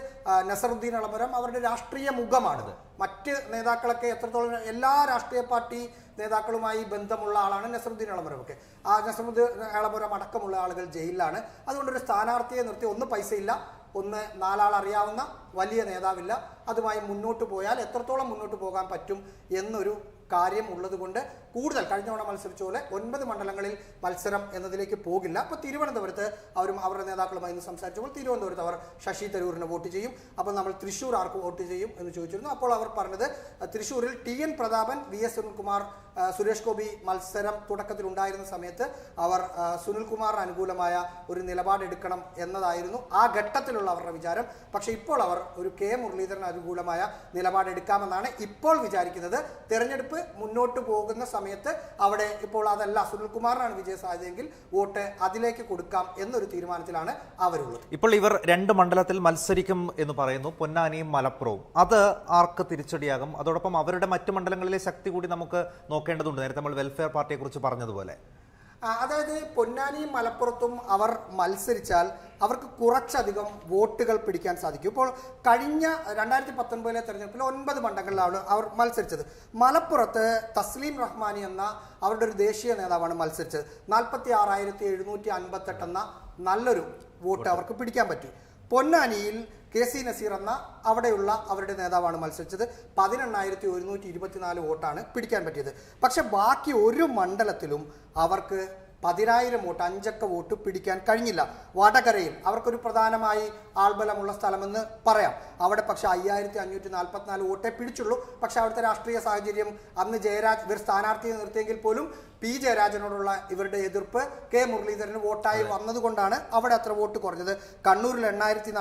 S2: നസറുദ്ദീൻ അളമരം അവരുടെ രാഷ്ട്രീയ മുഖമാണിത്. മറ്റ് നേതാക്കളൊക്കെ എത്രത്തോളം എല്ലാ രാഷ്ട്രീയ പാർട്ടി നേതാക്കളുമായി ബന്ധമുള്ള ആളാണ് നസറുദ്ദീൻ അളമരമൊക്കെ. ആ നസറുദ്ദീൻ അളമരം അടക്കമുള്ള ആളുകൾ ജയിലിലാണ്. അതുകൊണ്ട് ഒരു സ്ഥാനാർത്ഥിയെ നിർത്തി ഒന്ന് പൈസയില്ല ഒന്ന് നാലാൾ അറിയാവുന്ന വലിയ നേതാവില്ല. അതുമായി മുന്നോട്ട് പോയാൽ എത്രത്തോളം മുന്നോട്ട് പോകാൻ പറ്റും എന്നൊരു കാര്യം ഉള്ളതുകൊണ്ട് കൂടുതൽ കഴിഞ്ഞ തവണ മത്സരിച്ച പോലെ ഒൻപത് മണ്ഡലങ്ങളിൽ മത്സരം എന്നതിലേക്ക് പോകില്ല. അപ്പോൾ തിരുവനന്തപുരത്ത് അവരും അവരുടെ നേതാക്കളുമായി ഇന്ന് സംസാരിച്ചപ്പോൾ തിരുവനന്തപുരത്ത് അവർ ശശി തരൂരിന് വോട്ട് ചെയ്യും. അപ്പോൾ നമ്മൾ തൃശ്ശൂർ ആർക്ക് വോട്ട് ചെയ്യും എന്ന് ചോദിച്ചിരുന്നു. അപ്പോൾ അവർ പറഞ്ഞത് തൃശ്ശൂരിൽ T N Prathapan V S Sunilkumar Suresh Gopi മത്സരം തുടക്കത്തിൽ ഉണ്ടായിരുന്ന സമയത്ത് അവർ സുനിൽകുമാറിന് അനുകൂലമായ ഒരു നിലപാടെടുക്കണം എന്നതായിരുന്നു ആ ഘട്ടത്തിലുള്ള അവരുടെ വിചാരം. പക്ഷേ ഇപ്പോൾ അവർ ഒരു കെ മുരളീധരൻ അനുകൂലമായ നിലപാടെടുക്കാമെന്നാണ് ഇപ്പോൾ വിചാരിക്കുന്നത്. തെരഞ്ഞെടുപ്പ് മുന്നോട്ട് പോകുന്ന സമയത്ത് അവിടെ ഇപ്പോൾ അതല്ല സുനിൽകുമാറിനാണ് വിജയ സാധ്യതയെങ്കിൽ വോട്ട് അതിലേക്ക് കൊടുക്കാം എന്നൊരു തീരുമാനത്തിലാണ് അവരുള്ളത്.
S1: ഇപ്പോൾ ഇവർ രണ്ട് മണ്ഡലത്തിൽ മത്സരിക്കും എന്ന് പറയുന്നു. പൊന്നാനിയും മലപ്പുറവും. അത് ആർക്ക് തിരിച്ചടിയാകും? അതോടൊപ്പം അവരുടെ മറ്റു മണ്ഡലങ്ങളിലെ ശക്തി കൂടി നമുക്ക് നോക്കേണ്ടതുണ്ട്. നേരത്തെ നമ്മൾ വെൽഫെയർ പാർട്ടിയെക്കുറിച്ച് പറഞ്ഞതുപോലെ.
S2: അതായത് പൊന്നാനിയും മലപ്പുറത്തും അവർ മത്സരിച്ചാൽ അവർക്ക് കുറച്ചധികം വോട്ടുകൾ പിടിക്കാൻ സാധിക്കും. ഇപ്പോൾ കഴിഞ്ഞ രണ്ടായിരത്തി പത്തൊൻപതിലെ തെരഞ്ഞെടുപ്പിൽ ഒൻപത് മണ്ഡലങ്ങളിലാണ് അവർ മത്സരിച്ചത്. മലപ്പുറത്ത് തസ്ലീം റഹ്മാനി എന്ന അവരുടെ ഒരു ദേശീയ നേതാവാണ് മത്സരിച്ചത്. നാൽപ്പത്തി ആറായിരത്തി എഴുന്നൂറ്റി അൻപത്തെട്ട് എന്ന നല്ലൊരു വോട്ട്. അവർക്ക് പിടിക്കാൻ പറ്റി. പൊന്നാനിയിൽ കെ സി നസീർ എന്ന അവിടെയുള്ള അവരുടെ നേതാവാണ് മത്സരിച്ചത്. പതിനെണ്ണായിരത്തി ഒരുന്നൂറ്റി ഇരുപത്തിനാല് വോട്ടാണ് പിടിക്കാൻ പറ്റിയത്. പക്ഷെ ബാക്കി ഒരു മണ്ഡലത്തിലും അവർക്ക് പതിനായിരം വോട്ട് അഞ്ചക്ക വോട്ട് പിടിക്കാൻ കഴിഞ്ഞില്ല. വടകരയിൽ അവർക്കൊരു പ്രധാനമായി ആൾബലമുള്ള സ്ഥലമെന്ന് പറയാം. അവിടെ പക്ഷെ അയ്യായിരത്തി അഞ്ഞൂറ്റി നാൽപ്പത്തിനാല് വോട്ടേ പിടിച്ചുള്ളൂ. പക്ഷെ അവിടുത്തെ രാഷ്ട്രീയ സാഹചര്യം അന്ന് ജയരാജ് ഇവർ സ്ഥാനാർത്ഥിയെ നിർത്തിയെങ്കിൽ പോലും പി ജയരാജനോടുള്ള ഇവരുടെ എതിർപ്പ് കെ മുരളീധരന് വോട്ടായി വന്നതുകൊണ്ടാണ് അവിടെ അത്ര വോട്ട് കുറഞ്ഞത്. കണ്ണൂരിൽ എണ്ണായിരത്തി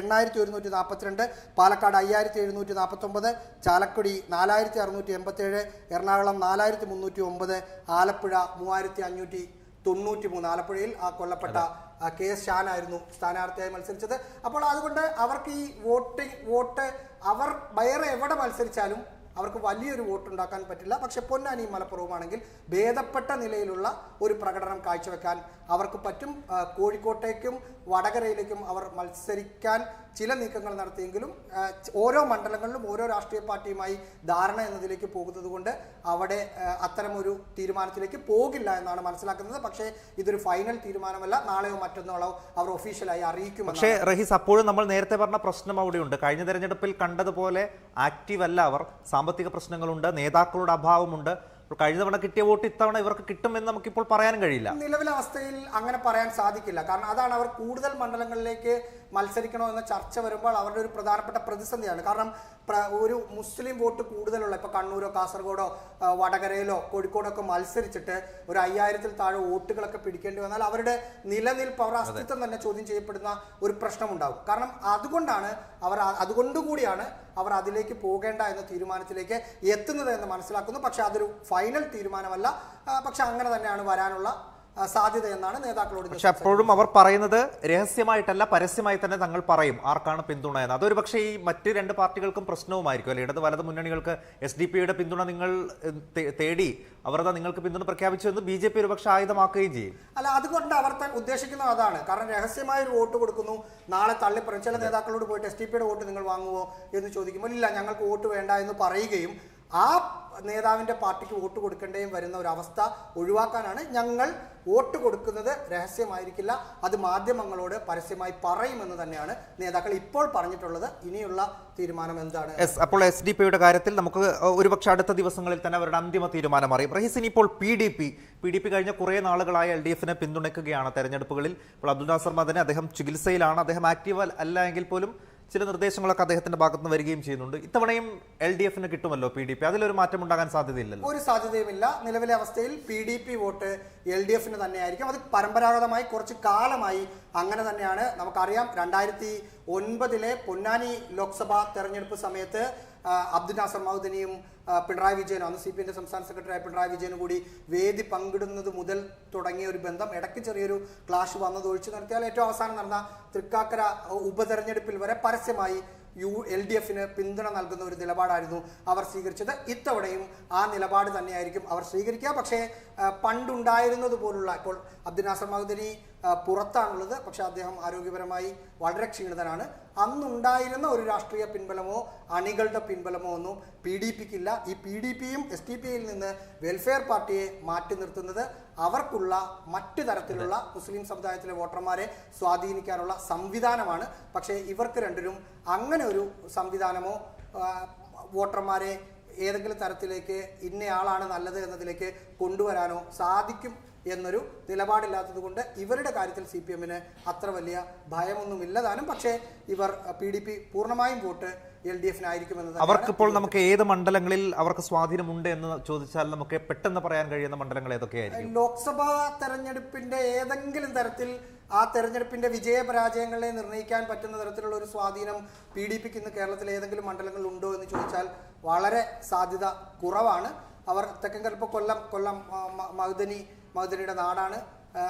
S2: എണ്ണായിരത്തി ഒരുന്നൂറ്റി നാൽപ്പത്തിരണ്ട് പാലക്കാട് അയ്യായിരത്തി എഴുന്നൂറ്റി നാൽപ്പത്തൊമ്പത് ചാലക്കുടി നാലായിരത്തി അറുന്നൂറ്റി എൺപത്തേഴ് എറണാകുളം നാലായിരത്തി മുന്നൂറ്റി ഒമ്പത് ആലപ്പുഴ മൂവായിരത്തി അഞ്ഞൂറ്റി തൊണ്ണൂറ്റി മൂന്ന്. ആലപ്പുഴയിൽ ആ കൊല്ലപ്പെട്ട കെ എസ് ഷാനായിരുന്നു സ്ഥാനാർത്ഥിയായി മത്സരിച്ചത്. അപ്പോൾ അതുകൊണ്ട് അവർക്ക് ഈ വോട്ടിംഗ് വോട്ട് അവർ വേറെ എവിടെ മത്സരിച്ചാലും അവർക്ക് വലിയൊരു വോട്ട് ഉണ്ടാക്കാൻ പറ്റില്ല. പക്ഷെ പൊന്നാനി മലപ്പുറവുമാണെങ്കിൽ ഭേദപ്പെട്ട നിലയിലുള്ള ഒരു പ്രകടനം കാഴ്ചവെക്കാൻ അവർക്ക് പറ്റും. കോഴിക്കോട്ടേക്കും വടകരയിലേക്കും അവർ മത്സരിക്കാൻ ചില നീക്കങ്ങൾ നടത്തിയെങ്കിലും ഓരോ മണ്ഡലങ്ങളിലും ഓരോ രാഷ്ട്രീയ പാർട്ടിയുമായി ധാരണ എന്നതിലേക്ക് പോകുന്നത് കൊണ്ട് അവിടെ അത്തരമൊരു തീരുമാനത്തിലേക്ക് പോകില്ല എന്നാണ് മനസ്സിലാക്കുന്നത്. പക്ഷേ ഇതൊരു ഫൈനൽ തീരുമാനമല്ല നാളെയോ മറ്റന്നാളോ അവർ ഒഫീഷ്യലായി അറിയിക്കും
S1: പക്ഷേ റഹീസ് അപ്പോഴും നമ്മൾ നേരത്തെ പറഞ്ഞ പ്രശ്നം അവിടെയുണ്ട്. കഴിഞ്ഞ തെരഞ്ഞെടുപ്പിൽ കണ്ടതുപോലെ ആക്റ്റീവ് അല്ല അവർ. സാമ്പത്തിക പ്രശ്നങ്ങളുണ്ട് നേതാക്കളുടെ അഭാവമുണ്ട്. കഴിഞ്ഞ തവണ കിട്ടിയ വോട്ട് ഇത്തവണ ഇവർക്ക് കിട്ടുമെന്ന് നമുക്കിപ്പോൾ പറയാനും കഴിയില്ല.
S2: നിലവിലെ അവസ്ഥയിൽ അങ്ങനെ പറയാൻ സാധിക്കില്ല. കാരണം അതാണ് അവർ കൂടുതൽ മണ്ഡലങ്ങളിലേക്ക് മത്സരിക്കണോ എന്ന ചർച്ച വരുമ്പോൾ അവരുടെ ഒരു പ്രധാനപ്പെട്ട പ്രതിസന്ധിയാണ്. കാരണം ഒരു മുസ്ലിം വോട്ട് കൂടുതലുള്ള ഇപ്പൊ കണ്ണൂരോ കാസർഗോഡോ വടകരയിലോ കോഴിക്കോടോ ഒക്കെ മത്സരിച്ചിട്ട് ഒരു അയ്യായിരത്തിൽ താഴെ വോട്ടുകളൊക്കെ പിടിക്കേണ്ടി വന്നാൽ അവരുടെ നിലനിൽപ്പ് അവരുടെ അസ്തിത്വം തന്നെ ചോദ്യം ചെയ്യപ്പെടുന്ന ഒരു പ്രശ്നമുണ്ടാകും കാരണം അതുകൊണ്ടാണ് അവർ അതുകൊണ്ടുകൂടിയാണ് അവർ അതിലേക്ക് പോകേണ്ട എന്ന തീരുമാനത്തിലേക്ക് എത്തുന്നത് എന്ന് മനസ്സിലാക്കുന്നു. പക്ഷെ അതൊരു ഫൈനൽ തീരുമാനമല്ല. പക്ഷെ അങ്ങനെ തന്നെയാണ് വരാനുള്ള സാധ്യത എന്നാണ് നേതാക്കളോട്
S1: പക്ഷെ അപ്പോഴും അവർ പറയുന്നത് രഹസ്യമായിട്ടല്ല പരസ്യമായി തന്നെ തങ്ങൾ പറയും ആർക്കാണ് പിന്തുണ എന്ന്. അതൊരു പക്ഷേ ഈ മറ്റ് രണ്ട് പാർട്ടികൾക്കും പ്രശ്നവുമായിരിക്കും അല്ലെ? ഇടത് വലത് മുന്നണികൾക്ക് എസ് ഡി പിയുടെ പിന്തുണ നിങ്ങൾ തേടി അവർ നിങ്ങൾക്ക് പിന്തുണ പ്രഖ്യാപിച്ചു എന്ന് ബി ജെ പി ഒരു പക്ഷേ ആയുധമാക്കുകയും ചെയ്യും.
S2: അല്ല അതുകൊണ്ട് അവർ ഉദ്ദേശിക്കുന്നത് അതാണ്. കാരണം രഹസ്യമായ ഒരു വോട്ട് കൊടുക്കുന്നു നാളെ തള്ളിപ്പറയും. ചില നേതാക്കളോട് പോയിട്ട് എസ് ഡി പിയുടെ വോട്ട് നിങ്ങൾ വാങ്ങുമോ എന്ന് ചോദിക്കുമ്പോൾ ഇല്ല ഞങ്ങൾക്ക് വോട്ട് വേണ്ട എന്ന് പറയുകയും ആ നേതാവിന്റെ പാർട്ടിക്ക് വോട്ട് കൊടുക്കേണ്ടയും വരുന്ന ഒരു അവസ്ഥ ഒഴിവാക്കാനാണ് ഞങ്ങൾ വോട്ട് കൊടുക്കുന്നത്. രഹസ്യമായിരിക്കില്ല. അത് മാധ്യമങ്ങളോട് പരസ്യമായി പറയുമെന്ന് തന്നെയാണ് നേതാക്കൾ ഇപ്പോൾ പറഞ്ഞിട്ടുള്ളത്. ഇനിയുള്ള തീരുമാനം എന്താണ്?
S1: എസ് അപ്പോൾ എസ് ഡി പിയുടെ കാര്യത്തിൽ നമുക്ക് ഒരുപക്ഷെ അടുത്ത ദിവസങ്ങളിൽ തന്നെ അവരുടെ അന്തിമ തീരുമാനം അറിയും. റഹീസിനി ഇപ്പോൾ P D P P D P കഴിഞ്ഞ കുറേ നാളുകളായി എൽ ഡി എഫിനെ പിന്തുണയ്ക്കുകയാണ് തെരഞ്ഞെടുപ്പുകളിൽ. ഇപ്പോൾ അബ്ദുൽ നാസർ മദനെ അദ്ദേഹം ചികിത്സയിലാണ്. അദ്ദേഹം ആക്റ്റീവ് അല്ല എങ്കിൽ പോലും ചില നിർദ്ദേശങ്ങളൊക്കെ അദ്ദേഹത്തിന്റെ ഭാഗത്ത് നിന്ന് വരികയും ചെയ്യുന്നുണ്ട്. ഇത്തവണയും എൽ ഡി എഫിന് കിട്ടുമല്ലോ പി ഡി പി? അതിലൊരു മാറ്റം ഉണ്ടാകാൻ സാധ്യതയില്ലല്ലോ.
S2: ഒരു സാധ്യതയുമില്ല. നിലവിലെ അവസ്ഥയിൽ P D P vote L D എഫിന് തന്നെയായിരിക്കും. അത് പരമ്പരാഗതമായി കുറച്ച് കാലമായി അങ്ങനെ തന്നെയാണ്. നമുക്കറിയാം രണ്ടായിരത്തി ഒൻപതിലെ പൊന്നാനി ലോക്സഭാ തെരഞ്ഞെടുപ്പ് സമയത്ത് അബ്ദുൽ നാസർ മൗദനിയും പിണറായി വിജയനും അന്ന് സി പി എന്റെ സംസ്ഥാന സെക്രട്ടറിയായ പിണറായി വിജയനും കൂടി വേദി പങ്കിടുന്നത് മുതൽ തുടങ്ങിയ ഒരു ബന്ധം ഇടയ്ക്ക് ചെറിയൊരു ക്ലാഷ് വന്നത് ഒഴിച്ചു നിർത്തിയാൽ ഏറ്റവും അവസാനം നടന്ന തൃക്കാക്കര ഉപതെരഞ്ഞെടുപ്പിൽ വരെ പരസ്യമായി യു എൽ ഡി എഫിന് പിന്തുണ നൽകുന്ന ഒരു നിലപാടായിരുന്നു അവർ സ്വീകരിച്ചത്. ഇത്തവണയും ആ നിലപാട് തന്നെയായിരിക്കും അവർ സ്വീകരിക്കുക. പക്ഷേ പണ്ടുണ്ടായിരുന്നത് പോലുള്ള ഇപ്പോൾ അബ്ദുൽ നാസർ മഹദനി ആ, പുറത്താണുള്ളത്. പക്ഷെ അദ്ദേഹം ആരോഗ്യപരമായി വളരെ ക്ഷീണിതനാണ്. അന്നുണ്ടായിരുന്ന ഒരു രാഷ്ട്രീയ പിൻബലമോ അണികളുടെ പിൻബലമോ ഒന്നും പി ഡി പിക്കില്ല. ഈ പി ഡി പിയും എസ് ഡി പിയിൽ നിന്ന് വെൽഫെയർ പാർട്ടിയെ മാറ്റി നിർത്തുന്നത് അവർക്കുള്ള മറ്റു തരത്തിലുള്ള മുസ്ലിം സമുദായത്തിലെ വോട്ടർമാരെ സ്വാധീനിക്കാനുള്ള സംവിധാനമാണ്. പക്ഷേ ഇവർക്ക് രണ്ടിനും അങ്ങനെ ഒരു സംവിധാനമോ വോട്ടർമാരെ ഏതെങ്കിലും തരത്തിലേക്ക് ഇന്നയാളാണ് നല്ലത് എന്നതിലേക്ക് കൊണ്ടുവരാനോ സാധിക്കും എന്നൊരു നിലപാടില്ലാത്തത് കൊണ്ട് ഇവരുടെ കാര്യത്തിൽ സി പി എമ്മിന് അത്ര വലിയ ഭയമൊന്നുമില്ലതാനും പക്ഷേ ഇവർ പി ഡി പി പൂർണമായും വോട്ട് എൽ ഡി എഫിനായിരിക്കുമെന്ന്
S1: അവർക്കിപ്പോൾ നമുക്ക് ഏത് മണ്ഡലങ്ങളിൽ അവർക്ക് സ്വാധീനമുണ്ട് എന്ന് ചോദിച്ചാൽ നമുക്ക് പെട്ടെന്ന് പറയാൻ കഴിയുന്ന മണ്ഡലങ്ങൾ ഏതൊക്കെയായിരിക്കും
S2: ലോക്സഭാ തെരഞ്ഞെടുപ്പിന്റെ ഏതെങ്കിലും തരത്തിൽ ആ തെരഞ്ഞെടുപ്പിന്റെ വിജയപരാജയങ്ങളെ നിർണയിക്കാൻ പറ്റുന്ന തരത്തിലുള്ള ഒരു സ്വാധീനം പി ഡി പിക്ക് ഇന്ന് കേരളത്തിൽ ഏതെങ്കിലും മണ്ഡലങ്ങളിൽ ഉണ്ടോ എന്ന് ചോദിച്ചാൽ വളരെ സാധ്യത കുറവാണ്. അവർ തെക്കൻ കൽപ്പ കൊല്ലം കൊല്ലം ആ, മ- മഹുദനി മഹുദനിയുടെ നാടാണ്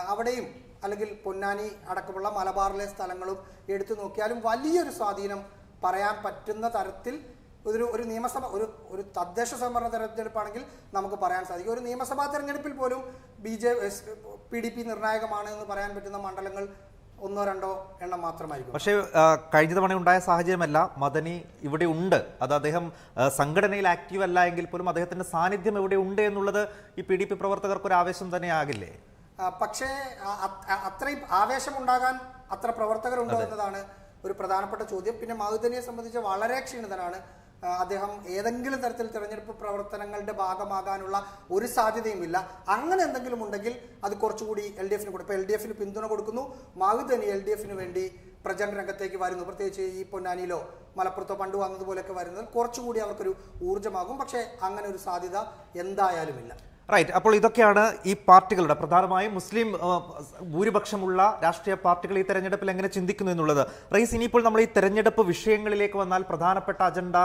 S2: അവിടെയും അല്ലെങ്കിൽ പൊന്നാനി അടക്കമുള്ള മലബാറിലെ സ്ഥലങ്ങളും എടുത്തു നോക്കിയാലും വലിയൊരു സ്വാധീനം പറയാൻ പറ്റുന്ന തരത്തിൽ ഒരു ഒരു നിയമസഭ ഒരു ഒരു തദ്ദേശ സംവരണ തെരഞ്ഞെടുപ്പാണെങ്കിൽ നമുക്ക് പറയാൻ സാധിക്കും. ഒരു നിയമസഭാ തെരഞ്ഞെടുപ്പിൽ പോലും B J P D P നിർണായകമാണ് എന്ന് പറയാൻ പറ്റുന്ന മണ്ഡലങ്ങൾ ഒന്നോ രണ്ടോ എണ്ണം മാത്രമായിരിക്കും.
S1: പക്ഷേ കഴിഞ്ഞ തവണ ഉണ്ടായ സാഹചര്യമല്ല മദനി ഇവിടെ ഉണ്ട്. അത് അദ്ദേഹം സംഘടനയിൽ ആക്റ്റീവ് അല്ല എങ്കിൽ പോലും അദ്ദേഹത്തിന്റെ സാന്നിധ്യം ഇവിടെ ഉണ്ട് എന്നുള്ളത് ഈ പി ഡി പി പ്രവർത്തകർക്ക് ഒരു ആവേശം തന്നെ ആകില്ലേ
S2: പക്ഷേ അത്രയും ആവേശം ഉണ്ടാകാൻ അത്ര പ്രവർത്തകർ ഉണ്ടോ പ്രവർത്തകരുണ്ടോ എന്നതാണ് ഒരു പ്രധാനപ്പെട്ട ചോദ്യം. പിന്നെ മഹുദനിയെ സംബന്ധിച്ച് വളരെ ക്ഷീണിതനാണ്. അദ്ദേഹം ഏതെങ്കിലും തരത്തിൽ തിരഞ്ഞെടുപ്പ് പ്രവർത്തനങ്ങളുടെ ഭാഗമാകാനുള്ള ഒരു സാധ്യതയുമില്ല. അങ്ങനെ എന്തെങ്കിലും ഉണ്ടെങ്കിൽ അത് കുറച്ചുകൂടി എൽ ഡി എഫിന് കൊടുക്കും എൽ ഡി എഫിന് പിന്തുണ കൊടുക്കുന്നു. മഹുദനി എൽ ഡി എഫിന് വേണ്ടി പ്രചരണ രംഗത്തേക്ക് വരുന്നു. പ്രത്യേകിച്ച് ഈ പൊന്നാനിയിലോ മലപ്പുറത്തോ പണ്ട് വന്നതുപോലെയൊക്കെ വരുന്നത് കുറച്ചുകൂടി അവർക്കൊരു ഊർജമാകും. പക്ഷേ അങ്ങനെ ഒരു സാധ്യത എന്തായാലുമില്ല.
S1: റൈറ്റ് അപ്പോൾ ഇതൊക്കെയാണ് ഈ പാർട്ടികളുടെ പ്രധാനമായും മുസ്ലിം ഭൂരിപക്ഷമുള്ള രാഷ്ട്രീയ പാർട്ടികൾ ഈ തെരഞ്ഞെടുപ്പിൽ എങ്ങനെ ചിന്തിക്കുന്നു എന്നുള്ളത്. റൈസ് ഇനിയിപ്പോൾ നമ്മൾ ഈ തെരഞ്ഞെടുപ്പ് വിഷയങ്ങളിലേക്ക് വന്നാൽ പ്രധാനപ്പെട്ട അജണ്ട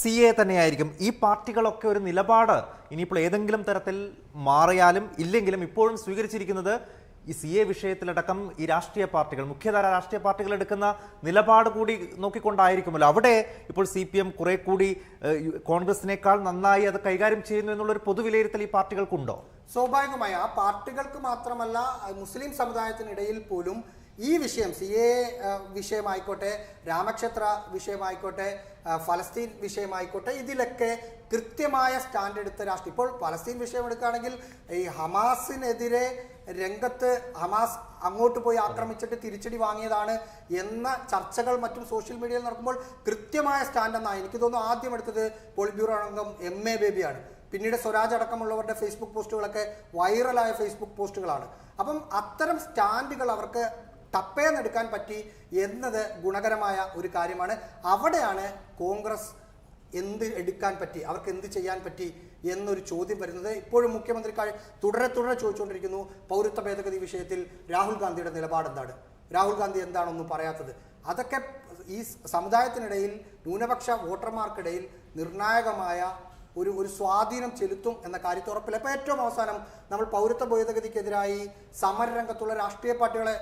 S1: സി എ തന്നെയായിരിക്കും. ഈ പാർട്ടികളൊക്കെ ഒരു നിലപാട് ഇനിയിപ്പോൾ ഏതെങ്കിലും തരത്തിൽ മാറിയാലും ഇല്ലെങ്കിലും ഇപ്പോഴും സ്വീകരിച്ചിരിക്കുന്നത് ഈ സി എ വിഷയത്തിലടക്കം ഈ രാഷ്ട്രീയ പാർട്ടികൾ മുഖ്യധാര രാഷ്ട്രീയ പാർട്ടികൾ എടുക്കുന്ന നിലപാട് കൂടി നോക്കിക്കൊണ്ടായിരിക്കുമല്ലോ. അവിടെ ഇപ്പോൾ സി പി എം കുറെ കൂടി കോൺഗ്രസിനേക്കാൾ നന്നായി അത് കൈകാര്യം ചെയ്യുന്നു എന്നുള്ളൊരു പൊതുവിലയിരുത്തൽ ഈ പാർട്ടികൾക്കുണ്ടോ?
S2: സ്വാഭാവികമായി ആ പാർട്ടികൾക്ക് മാത്രമല്ല മുസ്ലിം സമുദായത്തിനിടയിൽ പോലും ഈ വിഷയം സി എ വിഷയമായിക്കോട്ടെ രാമക്ഷേത്ര വിഷയമായിക്കോട്ടെ ഫലസ്തീൻ വിഷയമായിക്കോട്ടെ ഇതിലൊക്കെ കൃത്യമായ സ്റ്റാൻഡ് എടുത്ത രാഷ്ട്രീയം ഇപ്പോൾ ഫലസ്തീൻ വിഷയം എടുക്കുകയാണെങ്കിൽ ഈ ഹമാസിനെതിരെ രംഗത്ത് ഹമാസ് അങ്ങോട്ട് പോയി ആക്രമിച്ചിട്ട് തിരിച്ചടി വാങ്ങിയതാണ് എന്ന ചർച്ചകൾ മറ്റും സോഷ്യൽ മീഡിയയിൽ നടക്കുമ്പോൾ കൃത്യമായ സ്റ്റാൻഡ് എന്നാണ് എനിക്ക് തോന്നുന്നു ആദ്യം എടുത്തത് പോളിബ്യൂറോ ബ്യൂറോ അംഗം എം എ ബേബിയാണ്. പിന്നീട് സ്വരാജ് അടക്കമുള്ളവരുടെ ഫേസ്ബുക്ക് പോസ്റ്റുകളൊക്കെ വൈറലായ ഫേസ്ബുക്ക് പോസ്റ്റുകളാണ്. അപ്പം അത്തരം സ്റ്റാൻഡുകൾ അവർക്ക് തപ്പേന്നെടുക്കാൻ പറ്റി എന്നത് ഗുണകരമായ ഒരു കാര്യമാണ്. അവിടെയാണ് കോൺഗ്രസ് എന്ത് എടുക്കാൻ പറ്റി? അവർക്ക് എന്ത് ചെയ്യാൻ പറ്റി? എന്നൊരു ചോദ്യം വരുന്നത് ഇപ്പോഴും മുഖ്യമന്ത്രി തുടരെ തുടരെ ചോദിച്ചുകൊണ്ടിരിക്കുന്നു. പൗരത്വ ഭേദഗതി വിഷയത്തിൽ രാഹുൽ ഗാന്ധിയുടെ നിലപാട് എന്താണ്? രാഹുൽ ഗാന്ധി എന്താണൊന്നും പറയാത്തത്? അതൊക്കെ ഈ സമുദായത്തിനിടയിൽ ന്യൂനപക്ഷ വോട്ടർമാർക്കിടയിൽ നിർണായകമായ ഒരു ഒരു സ്വാധീനം ചെലുത്തും എന്ന കാര്യത്തിൽ ഉറപ്പില്ല. ഇപ്പോൾ ഏറ്റവും അവസാനം നമ്മൾ പൗരത്വ ഭേദഗതിക്കെതിരായി സമരരംഗത്തുള്ള രാഷ്ട്രീയ പാർട്ടികളെ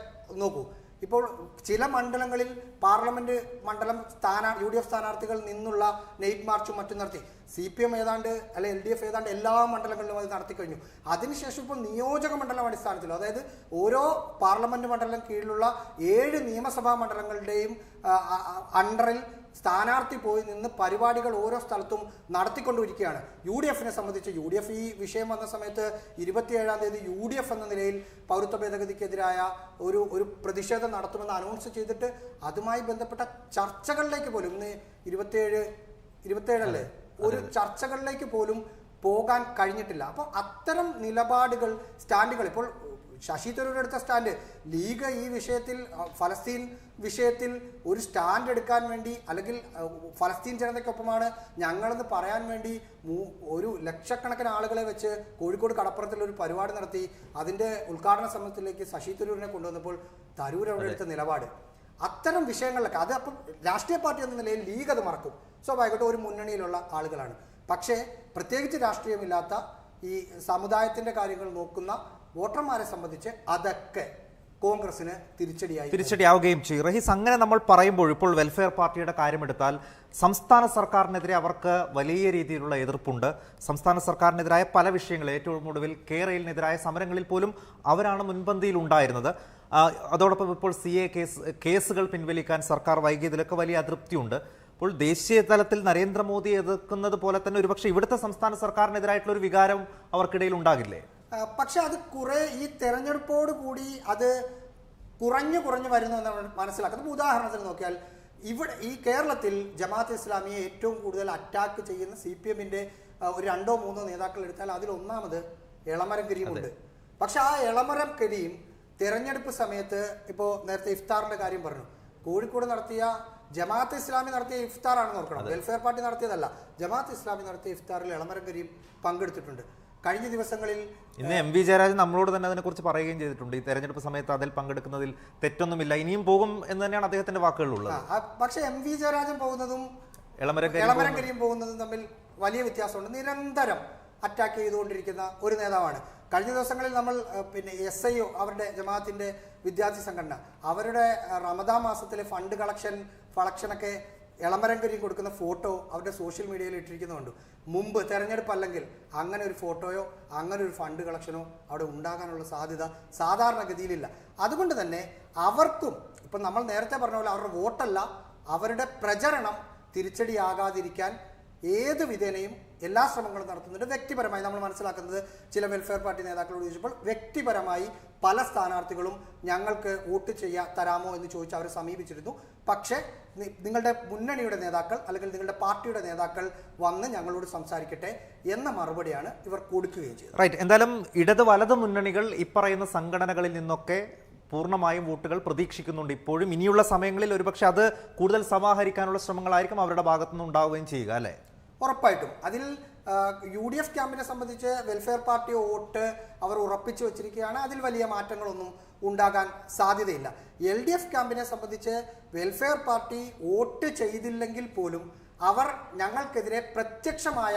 S2: നോക്കൂ. ഇപ്പോൾ ചില മണ്ഡലങ്ങളിൽ പാർലമെന്റ് മണ്ഡലം സ്ഥാനാ യു ഡി എഫ് സ്ഥാനാർത്ഥികൾ നിന്നുള്ള നെയ്റ്റ് മാർച്ചും മറ്റും നടത്തി. സി പി എം ഏതാണ്ട് അല്ലെ എൽ ഡി എഫ് ഏതാണ്ട് എല്ലാ മണ്ഡലങ്ങളിലും അത് നടത്തി കഴിഞ്ഞു. അതിനുശേഷം ഇപ്പോൾ നിയോജക മണ്ഡലം അടിസ്ഥാനത്തിൽ അതായത് ഓരോ പാർലമെന്റ് മണ്ഡലം കീഴിലുള്ള ഏഴ് നിയമസഭാ മണ്ഡലങ്ങളുടെയും അണ്ടറിൽ സ്ഥാനാർത്ഥി പോയി നിന്ന് പരിപാടികൾ ഓരോ സ്ഥലത്തും നടത്തിക്കൊണ്ടിരിക്കുകയാണ്. യു ഡി എഫിനെ സംബന്ധിച്ച് യു ഡി എഫ് ഈ വിഷയം വന്ന സമയത്ത് ഇരുപത്തിയേഴാം തീയതി യു ഡി എഫ് എന്ന നിലയിൽ പൗരത്വ ഭേദഗതിക്കെതിരായ ഒരു ഒരു പ്രതിഷേധം നടത്തുമെന്ന് അനൗൺസ് ചെയ്തിട്ട് അതുമായി ബന്ധപ്പെട്ട ചർച്ചകളിലേക്ക് പോലും ഇന്ന് ഇരുപത്തിയേഴ് ഇരുപത്തിയേഴല്ലേ? ഒരു ചർച്ചകളിലേക്ക് പോലും പോകാൻ കഴിഞ്ഞിട്ടില്ല. അപ്പോൾ അത്തരം നിലപാടുകൾ സ്റ്റാൻഡുകൾ ഇപ്പോൾ ശശി തരൂർ എടുത്ത സ്റ്റാൻഡ്. ലീഗ് ഈ വിഷയത്തിൽ ഫലസ്തീൻ വിഷയത്തിൽ ഒരു സ്റ്റാൻഡ് എടുക്കാൻ വേണ്ടി അല്ലെങ്കിൽ ഫലസ്തീൻ ജനതയ്ക്കൊപ്പമാണ് ഞങ്ങളെന്ന് പറയാൻ വേണ്ടി ഒരു ലക്ഷക്കണക്കിന് ആളുകളെ വെച്ച് കോഴിക്കോട് കടപ്പുറത്തിൽ ഒരു പരിപാടി നടത്തി അതിന്റെ ഉദ്ഘാടന സമയത്തിലേക്ക് ശശി തരൂരിനെ കൊണ്ടുവന്നപ്പോൾ തരൂർ അവിടെ എടുത്ത നിലപാട്. അത്തരം വിഷയങ്ങളിലൊക്കെ അത് അപ്പം രാഷ്ട്രീയ പാർട്ടി എന്ന നിലയിൽ ലീഗ് അത് മറക്കും. സ്വാഭാവികമായിട്ടും ഒരു മുന്നണിയിലുള്ള ആളുകളാണ്. പക്ഷേ പ്രത്യേകിച്ച് രാഷ്ട്രീയമില്ലാത്ത ഈ സമുദായത്തിന്റെ കാര്യങ്ങൾ നോക്കുന്ന വോട്ടർമാരെ സംബന്ധിച്ച് അതൊക്കെ കോൺഗ്രസിന് തിരിച്ചടിയായി.
S1: തിരിച്ചടിയാവുകയും ചെയ്യും. റഹീസ് അങ്ങനെ നമ്മൾ പറയുമ്പോൾ ഇപ്പോൾ വെൽഫെയർ പാർട്ടിയുടെ കാര്യമെടുത്താൽ സംസ്ഥാന സർക്കാരിനെതിരെ അവർക്ക് വലിയ രീതിയിലുള്ള എതിർപ്പുണ്ട്. സംസ്ഥാന സർക്കാരിനെതിരായ പല വിഷയങ്ങൾ ഏറ്റവും ഒടുവിൽ കേരളിനെതിരായ സമരങ്ങളിൽ പോലും അവരാണ് മുൻപന്തിയിൽ ഉണ്ടായിരുന്നത്. അതോടൊപ്പം ഇപ്പോൾ സി എ കേസ് കേസുകൾ പിൻവലിക്കാൻ സർക്കാർ വൈകിയതിലൊക്കെ വലിയ അതൃപ്തിയുണ്ട്. അപ്പോൾ ദേശീയ തലത്തിൽ നരേന്ദ്രമോദി എതിർക്കുന്നത് പോലെ തന്നെ ഒരുപക്ഷെ ഇവിടുത്തെ സംസ്ഥാന സർക്കാരിനെതിരായിട്ടുള്ള ഒരു വികാരം അവർക്കിടയിൽ ഉണ്ടാകില്ലേ?
S2: പക്ഷെ അത് കുറെ ഈ തെരഞ്ഞെടുപ്പോട് കൂടി അത് കുറഞ്ഞു കുറഞ്ഞു വരുന്നു എന്ന് മനസ്സിലാക്കുന്നത്. ഉദാഹരണത്തിന് നോക്കിയാൽ ഇവിടെ ഈ കേരളത്തിൽ ജമാഅത്ത് ഇസ്ലാമിയെ ഏറ്റവും കൂടുതൽ അറ്റാക്ക് ചെയ്യുന്ന സി പി എമ്മിന്റെ ഒരു രണ്ടോ മൂന്നോ നേതാക്കൾ എടുത്താൽ അതിൽ ഒന്നാമത് എളമരം കരീമുണ്ട് പക്ഷെ ആ എളമരം കരീം തെരഞ്ഞെടുപ്പ് സമയത്ത് ഇപ്പോൾ നേരത്തെ ഇഫ്താറിന്റെ കാര്യം പറഞ്ഞു. കോഴിക്കോട് നടത്തിയ ജമാഅത്ത് ഇസ്ലാമി നടത്തിയ ഇഫ്താർ ആണെന്ന് ഓർക്കണം വെൽഫെയർ പാർട്ടി നടത്തിയതല്ല. ജമാഅത്ത് ഇസ്ലാമി നടത്തിയ ഇഫ്താറിൽ എളമരം കരീം പങ്കെടുത്തിട്ടുണ്ട്. കഴിഞ്ഞ ദിവസങ്ങളിൽ
S1: ഇന്ന് എം വി ജയരാജൻ നമ്മളോട് തന്നെ അതിനെക്കുറിച്ച് പറയുകയും ചെയ്തിട്ടുണ്ട്. ഈ തെരഞ്ഞെടുപ്പ് സമയത്ത് അതിൽ പങ്കെടുക്കുന്നതിൽ തെറ്റൊന്നുമില്ല. ഇനിയും പോകും എന്ന് തന്നെയാണ് അദ്ദേഹത്തിന്റെ
S2: വാക്കുകളുള്ളത് പക്ഷെ എം വി ജയരാജൻ പോകുന്നതും
S1: എളമരം
S2: എളമരം കരിയും പോകുന്നതും തമ്മിൽ വലിയ വ്യത്യാസമുണ്ട്. നിരന്തരം അറ്റാക്ക് ചെയ്തുകൊണ്ടിരിക്കുന്ന ഒരു നേതാവാണ്. കഴിഞ്ഞ ദിവസങ്ങളിൽ നമ്മൾ പിന്നെ എസ് ഐ ഒ അവരുടെ ജമാഅത്തിന്റെ വിദ്യാർത്ഥി സംഘടന അവരുടെ റമദാ മാസത്തിലെ ഫണ്ട് കളക്ഷൻ കളക്ഷനൊക്കെ എളമരങ്കരിയും കൊടുക്കുന്ന ഫോട്ടോ അവരുടെ സോഷ്യൽ മീഡിയയിൽ ഇട്ടിരിക്കുന്നുണ്ട് മുമ്പ് തെരഞ്ഞെടുപ്പ് അല്ലെങ്കിൽ അങ്ങനെ ഒരു ഫോട്ടോയോ അങ്ങനെ ഒരു ഫണ്ട് കളക്ഷനോ അവിടെ ഉണ്ടാകാനുള്ള സാധ്യത സാധാരണഗതിയിലില്ല. അതുകൊണ്ട് തന്നെ അവർക്കും ഇപ്പം നമ്മൾ നേരത്തെ പറഞ്ഞ പോലെ അവരുടെ വോട്ടല്ല അവരുടെ പ്രചരണം തിരിച്ചടിയാകാതിരിക്കാൻ ഏത് വിധേനയും എല്ലാ ശ്രമങ്ങളും നടത്തുന്നുണ്ട്. വ്യക്തിപരമായി നമ്മൾ മനസ്സിലാക്കുന്നത് ചില വെൽഫെയർ പാർട്ടി നേതാക്കളോട് ചോദിച്ചപ്പോൾ വ്യക്തിപരമായി പല സ്ഥാനാർത്ഥികളും ഞങ്ങൾക്ക് വോട്ട് ചെയ്യാ തരാമോ എന്ന് ചോദിച്ച് അവരെ സമീപിച്ചിരുന്നു. പക്ഷേ നിങ്ങളുടെ മുന്നണിയുടെ നേതാക്കൾ അല്ലെങ്കിൽ നിങ്ങളുടെ പാർട്ടിയുടെ നേതാക്കൾ വന്ന് ഞങ്ങളോട് സംസാരിക്കട്ടെ എന്ന മറുപടിയാണ് ഇവർ കൊടുക്കുകയും ചെയ്തത്.
S1: റൈറ്റ് എന്തായാലും ഇടത് വലത് മുന്നണികൾ ഇപ്പറയുന്ന സംഘടനകളിൽ നിന്നൊക്കെ പൂർണമായും വോട്ടുകൾ പ്രതീക്ഷിക്കുന്നുണ്ട്. ഇപ്പോഴും ഇനിയുള്ള സമയങ്ങളിൽ ഒരുപക്ഷെ അത് കൂടുതൽ സമാഹരിക്കാനുള്ള ശ്രമങ്ങളായിരിക്കും അവരുടെ ഭാഗത്തുനിന്ന് ഉണ്ടാവുകയും ചെയ്യുക അല്ലേ?
S2: ഉറപ്പായിട്ടും. അതിൽ യു ഡി എഫ് ക്യാമ്പിനെ സംബന്ധിച്ച് വെൽഫെയർ പാർട്ടി വോട്ട് അവർ ഉറപ്പിച്ചു വെച്ചിരിക്കുകയാണ്. അതിൽ വലിയ മാറ്റങ്ങളൊന്നും ഉണ്ടാകാൻ സാധ്യതയില്ല. എൽ ഡി എഫ് ക്യാമ്പിനെ സംബന്ധിച്ച് വെൽഫെയർ പാർട്ടി വോട്ട് ചെയ്തില്ലെങ്കിൽ പോലും അവർ ഞങ്ങൾക്കെതിരെ പ്രത്യക്ഷമായ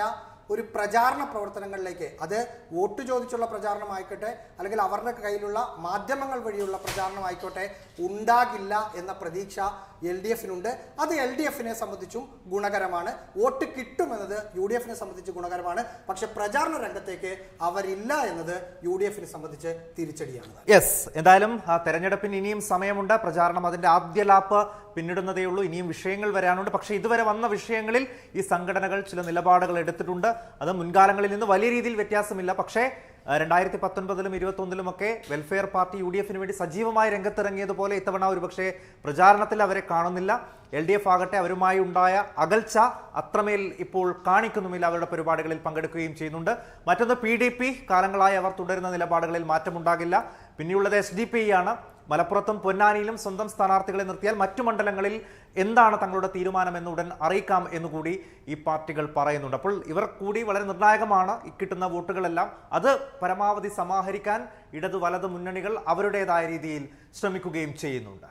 S2: ഒരു പ്രചാരണ പ്രവർത്തനങ്ങളിലേക്ക്. അത് വോട്ട് ചോദിച്ചുള്ള പ്രചാരണമായിക്കോട്ടെ അല്ലെങ്കിൽ അവരുടെ കയ്യിലുള്ള മാധ്യമങ്ങൾ വഴിയുള്ള പ്രചാരണമായിക്കോട്ടെ ഉണ്ടാകില്ല എന്ന പ്രതീക്ഷ എൽ ഡി എഫിനുണ്ട്. അത് എൽ ഡി എഫിനെ സംബന്ധിച്ചും ഗുണകരമാണ്. വോട്ട് കിട്ടുമെന്നത് യു ഡി എഫിനെ സംബന്ധിച്ച് ഗുണകരമാണ്. പക്ഷെ പ്രചാരണ രംഗത്തേക്ക് അവരില്ല എന്നത് യു ഡി എഫിനെ സംബന്ധിച്ച് തിരിച്ചടിയാണ്.
S1: യെസ് എന്തായാലും തെരഞ്ഞെടുപ്പിന് ഇനിയും സമയമുണ്ട്. പ്രചാരണം അതിന്റെ ആദ്യ ലാപ്പ് പിന്നിടുന്നതേ ഉള്ളൂ ഇനിയും വിഷയങ്ങൾ വരാനുണ്ട്. പക്ഷേ ഇതുവരെ വന്ന വിഷയങ്ങളിൽ ഈ സംഘടനകൾ ചില നിലപാടുകൾ എടുത്തിട്ടുണ്ട്. അത് മുൻകാലങ്ങളിൽ നിന്ന് വലിയ രീതിയിൽ വ്യത്യാസമില്ല. പക്ഷേ രണ്ടായിരത്തി പത്തൊൻപതിലും ഇരുപത്തൊന്നിലും ഒക്കെ വെൽഫെയർ പാർട്ടി യു ഡി എഫിന് വേണ്ടി സജീവമായി രംഗത്തിറങ്ങിയതുപോലെ ഇത്തവണ ഒരുപക്ഷെ പ്രചാരണത്തിൽ അവരെ കാണുന്നില്ല. എൽ ഡി എഫ് ആകട്ടെ അവരുമായി ഉണ്ടായ അകൽച്ച അത്രമേൽ ഇപ്പോൾ കാണിക്കുന്നുമില്ല. അവരുടെ പരിപാടികളിൽ പങ്കെടുക്കുകയും ചെയ്യുന്നുണ്ട്. മറ്റൊന്ന് പി ഡി പി കാലങ്ങളായി അവർ തുടരുന്ന നിലപാടുകളിൽ മാറ്റമുണ്ടാകില്ല. പിന്നെയുള്ളത് എസ് ഡി പി ആണ്. മലപ്പുറത്തും പൊന്നാനിയിലും സ്വന്തം സ്ഥാനാർത്ഥികളെ നിർത്തിയാൽ മറ്റു മണ്ഡലങ്ങളിൽ എന്താണ് തങ്ങളുടെ തീരുമാനം എന്ന് ഉടൻ അറിയിക്കാം എന്നുകൂടി ഈ പാർട്ടികൾ പറയുന്നുണ്ട്. അപ്പോൾ ഇവർ കൂടി വളരെ നിർണായകമാണ്. ഈ കിട്ടുന്ന വോട്ടുകളെല്ലാം അത് പരമാവധി സമാഹരിക്കാൻ ഇടതു വലത് മുന്നണികൾ അവരുടേതായ രീതിയിൽ ശ്രമിക്കുകയും ചെയ്യുന്നുണ്ട്.